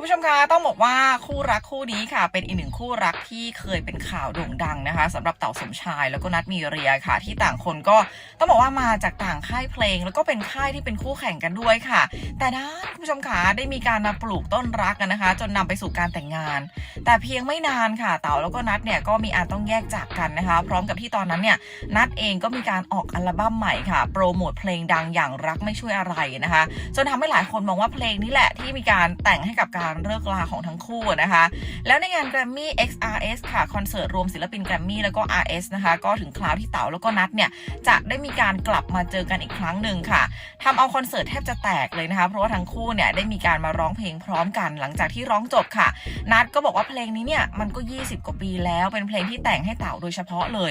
คุณผู้ชมคะต้องบอกว่าคู่รักคู่นี้ค่ะ เป็นอีกหนึ่งคู่รักที่เคยเป็นข่าวโด่งดังนะคะสำหรับเต่าสมชายแล้วก็นัดมีเรียค่ะ ที่ต่างคนก็ต้องบอกว่ามาจากต่างค่ายเพลง แล้วก็เป็นค่ายที่เป็นคู่แข่งกันด้วยค่ะ แต่ด้านคุณผู้ชมคะได้มีการมาปลูกต้นรักกันนะคะ จนนำไปสู่การแต่งงาน แต่เพียงไม่นานค่ะ เต๋าแล้วก็นัดเนี่ยก็มีอาจต้องแยกจากกันนะคะ พร้อมกับที่ตอนนั้นเนี่ยนัดเองก็มีการออกอัลบั้มใหม่ค่ะ โปรโมทเพลงดังอย่างรักไม่ช่วยอะไรนะคะ จนทำให้หลายคนมองว่าเพลงนี้แหละที่มีการแต่งให้กับการการเลิกลาของทั้งคู่นะคะ แล้วในงาน Grammy XRS ค่ะ คอนเสิร์ตรวมศิลปิน Grammy แล้วก็ RS นะคะ ก็ถึงคราวที่เต๋าแล้วก็นัดเนี่ย จะได้มีการกลับมาเจอกันอีกครั้งหนึ่งค่ะทำเอาคอนเสิร์ตแทบจะแตกเลยนะคะ เพราะว่าทั้งคู่เนี่ยได้มีการมาร้องเพลงพร้อมกัน หลังจากที่ร้องจบค่ะ นัดก็บอกว่าเพลงนี้เนี่ยมันก็ 20 กว่าปีแล้วเป็นเพลงที่แต่งให้เต๋าโดยเฉพาะเลย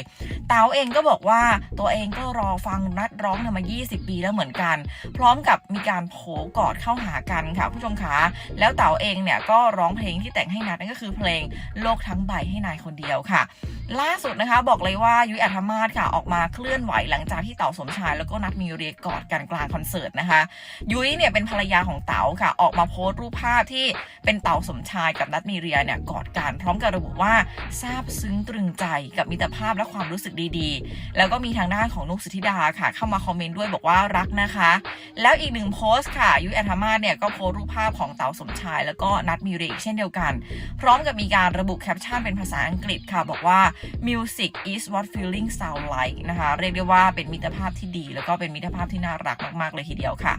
เต๋าเองก็บอกว่าตัวเองก็รอฟังนัดร้องเนี่ยมา 20 ปีแล้วเหมือนกัน พร้อมกับมีการโผกอดเข้าหากันค่ะผู้ชมคะแล้วเต๋าเองเนี่ยก็ร้องเพลงที่แต่งให้นัดนั่นก็คือเพลงโลกทั้งใบให้นายคนเดียวค่ะ ล่าสุดนะคะบอกเลยว่ายุ้ยอัธมาศค่ะออกมาเคลื่อนไหวหลังจากที่เต๋าสมชาย แล้วก็นัดมีเรียกอดกันกลางคอนเสิร์ตนะคะ ยุ้ยเนี่ยเป็นภรรยาของเต๋าค่ะ ออกมาโพสต์รูปภาพที่เป็นเต๋าสมชายกับนัดมีเรียเนี่ยกอดกันพร้อมกับระบุว่าซาบซึ้งตรึงใจกับมิตรภาพและความรู้สึกดีๆ แล้วก็มีทางด้านของนุกสุธิดาค่ะ เข้ามาคอมเมนต์ด้วยบอกว่ารักนะคะ แล้วอีกหนึ่งโพสต์ค่ะยุ้ยอัธมาศเนี่ยก็โพสต์รูปภาพของเต๋าสมชายแล้วก็นัดมิวริกเช่นเดียวกัน พร้อมกับมีการระบุแคปชั่นเป็นภาษาอังกฤษค่ะ บอกว่า music is what feeling sound like นะคะ เรียกได้ว่าเป็นมิตรภาพที่ดี แล้วก็เป็นมิตรภาพที่น่ารักมาก ๆ เลยทีเดียวค่ะ